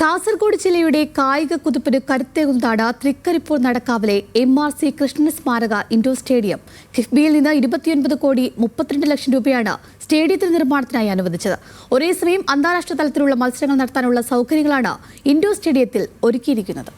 കാസർഗോഡ് ജില്ലയുടെ കായിക കുതിപ്പിന് കരുത്തേകുന്നതാണ് തൃക്കരിപ്പൂർ നടക്കാവിലെ എം ആർ സി കൃഷ്ണൻ സ്മാരക ഇൻഡോർ സ്റ്റേഡിയം. കിഫ്ബിയിൽ നിന്ന് ഇരുപത്തിയൊൻപത് കോടി മുപ്പത്തിരണ്ട് ലക്ഷം രൂപയാണ് സ്റ്റേഡിയത്തിന് നിർമ്മാണത്തിനായി അനുവദിച്ചത്. ഒരേ സമയം അന്താരാഷ്ട്ര തലത്തിലുള്ള മത്സരങ്ങൾ നടത്താനുള്ള സൗകര്യങ്ങളാണ് ഇൻഡോർ സ്റ്റേഡിയത്തിൽ ഒരുക്കിയിരിക്കുന്നത്.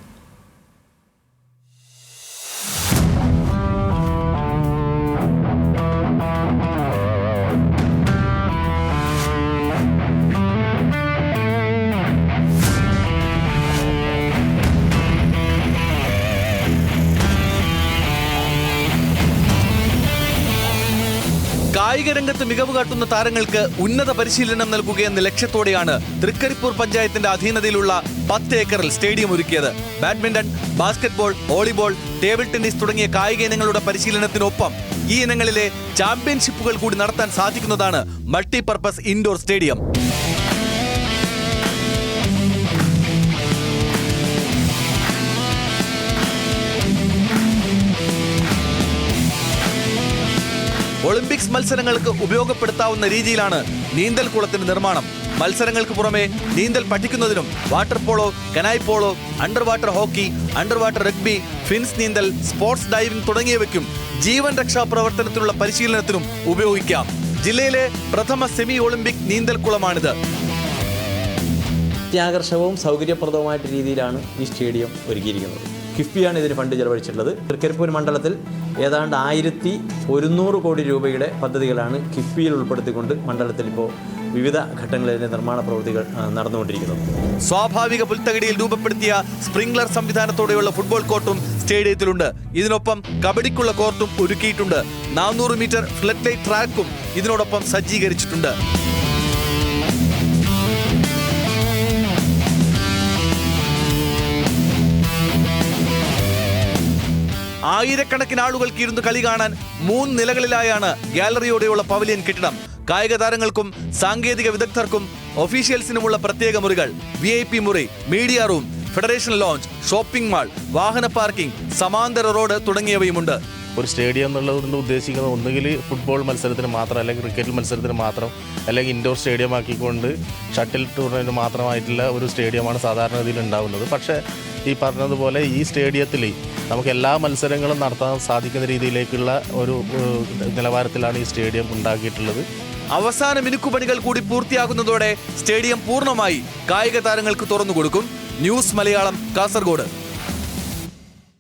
കായിക രംഗത്ത് മികവ് കാട്ടുന്ന താരങ്ങൾക്ക് ഉന്നത പരിശീലനം നൽകുകയെന്ന ലക്ഷ്യത്തോടെയാണ് തൃക്കരിപ്പൂർ പഞ്ചായത്തിന്റെ അധീനതയിലുള്ള പത്ത് ഏക്കറിൽ സ്റ്റേഡിയം ഒരുക്കിയത്. Badminton basketball volleyball table tennis തുടങ്ങിയ കായിക ഇനങ്ങളുടെ പരിശീലനത്തിനൊപ്പം ഈ ഇനങ്ങളിലെ ചാമ്പ്യൻഷിപ്പുകൾ കൂടി നടത്താൻ സാധിക്കുന്നതാണ് മൾട്ടിപർപ്പസ് ഇൻഡോർ സ്റ്റേഡിയം. ഒളിമ്പിക്സ് മത്സരങ്ങൾക്ക് ഉപയോഗപ്പെടുത്താവുന്ന രീതിയിലാണ് നീന്തൽ കുളത്തിന്റെ നിർമ്മാണം. മത്സരങ്ങൾക്ക് പുറമെ നീന്തൽ പഠിക്കുന്നതിനും water polo canoe polo underwater hockey underwater rugby fins നീന്തൽ സ്പോർട്സ് ഡൈവിംഗ് തുടങ്ങിയവയ്ക്കും ജീവൻ രക്ഷാ പ്രവർത്തനത്തിനുള്ള പരിശീലനത്തിനും ഉപയോഗിക്കാം. ജില്ലയിലെ പ്രഥമ സെമി ഒളിമ്പിക് നീന്തൽ കുളമാണിത്. അത്യാകർഷകവും സൗകര്യപ്രദവുമായിട്ട് രീതിയിലാണ് ഈ സ്റ്റേഡിയം ഒരുക്കിയിരിക്കുന്നത്. കിഫ്ബിയാണ് ഇതിന് ഫണ്ട് ചെലവഴിച്ചിട്ടുള്ളത്. തൃക്കരിപ്പൂർ മണ്ഡലത്തിൽ ഏതാണ്ട് ആയിരത്തി ഒരുന്നൂറ് കോടി രൂപയുടെ പദ്ധതികളാണ് കിഫ്ബിയിൽ ഉൾപ്പെടുത്തിക്കൊണ്ട് മണ്ഡലത്തിൽ ഇപ്പോൾ വിവിധ ഘട്ടങ്ങളിൽ ഇതിന്റെ നിർമ്മാണ പ്രവൃത്തികൾ നടന്നുകൊണ്ടിരിക്കുന്നത്. സ്വാഭാവിക പുൽത്തകിടിയിൽ രൂപപ്പെടുത്തിയ സ്പ്രിംഗ്ലർ സംവിധാനത്തോടെയുള്ള ഫുട്ബോൾ കോർട്ടും സ്റ്റേഡിയത്തിലുണ്ട്. ഇതിനൊപ്പം കബഡിക്കുള്ള കോർട്ടും ഒരുക്കിയിട്ടുണ്ട്. നാനൂറ് മീറ്റർ ഫ്ലഡ് ലൈറ്റ് ട്രാക്കും ഇതിനോടൊപ്പം സജ്ജീകരിച്ചിട്ടുണ്ട്. ആയിരക്കണക്കിന് ആളുകൾക്ക് ഇരുന്ന് കളി കാണാൻ മൂന്ന് നിലകളിലായാണ് ഗാലറിയോടെയുള്ള പവലിയൻ കെട്ടിടം. കായിക താരങ്ങൾക്കും സാങ്കേതിക വിദഗ്ധർക്കും ഒഫീഷ്യൽസിനുമുള്ള പ്രത്യേക മുറികൾ. വി ഐ പി മുറി media room federation lounge shopping mall വാഹന പാർക്കിംഗ് സമാന്തര റോഡ് തുടങ്ങിയവയുമുണ്ട്. ഒരു സ്റ്റേഡിയം എന്നുള്ളതുകൊണ്ട് ഉദ്ദേശിക്കുന്നത് ഒന്നുകിൽ ഫുട്ബോൾ മത്സരത്തിന് മാത്രം അല്ലെങ്കിൽ ക്രിക്കറ്റ് മത്സരത്തിന് മാത്രം അല്ലെങ്കിൽ ഇൻഡോർ സ്റ്റേഡിയം ആക്കിക്കൊണ്ട് ഷട്ടിൽ ടൂർണമെന്റ് മാത്രമായിട്ടുള്ള ഒരു സ്റ്റേഡിയമാണ് സാധാരണഗതിയിൽ ഉണ്ടാകുന്നത് പക്ഷേ ഈ പറഞ്ഞതുപോലെ ഈ സ്റ്റേഡിയത്തിൽ നമുക്ക് എല്ലാ മത്സരങ്ങളും നടത്താൻ സാധിക്കുന്ന രീതിയിലേക്കുള്ള ഒരു നിലവാരത്തിലാണ് ഈ സ്റ്റേഡിയം ഉണ്ടാക്കിയിട്ടുള്ളത്. അവസാന മിനുക്കുപണികൾ കൂടി പൂർത്തിയാകുന്നതോടെ സ്റ്റേഡിയം പൂർണമായി കായിക താരങ്ങൾക്ക് തുറന്നു കൊടുക്കും ന്യൂസ് മലയാളം കാസർഗോഡ്.